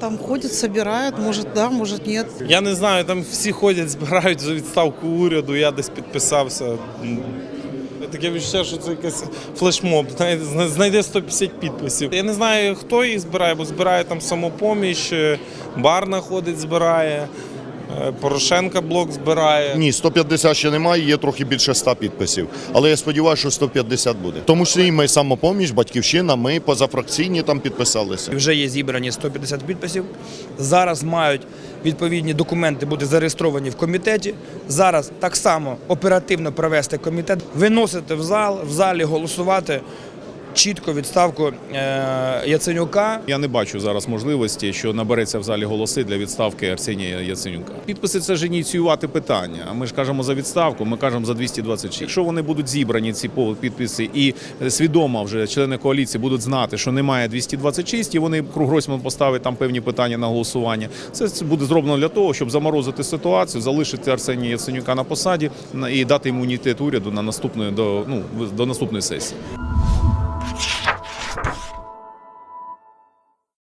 Там ходять, збирають, може да, може ні. Я не знаю, там всі ходять, збирають за відставку уряду, я десь підписався. Таке відчуття, що це якийсь флешмоб. Знайде 150 підписів. Я не знаю, хто їх збирає, бо збирає там самопоміч, е, Барна ходить, збирає, Порошенка блок збирає. Ні, 150 ще немає, є трохи більше 100 підписів. Але я сподіваюся, що 150 буде. Тому що і ми самопоміч, батьківщина, ми позафракційні там підписалися. Вже є зібрані 150 підписів. Зараз мають відповідні документи бути зареєстровані в комітеті. Зараз так само оперативно провести комітет, виносити в зал, в залі голосувати чітко відставку е, Яценюка. Я не бачу зараз можливості, що набереться в залі голоси для відставки Арсенія Яценюка. Підписи це ж ініціювати питання. А ми ж кажемо за відставку, ми кажемо за 226. Якщо вони будуть зібрані ці підписи, і свідомо вже члени коаліції будуть знати, що немає 226, і вони круг Гройсман поставить там певні питання на голосування. Це буде зроблено для того, щоб заморозити ситуацію, залишити Арсенія Яценюка на посаді і дати імунітет уряду на наступної до ну до наступної сесії.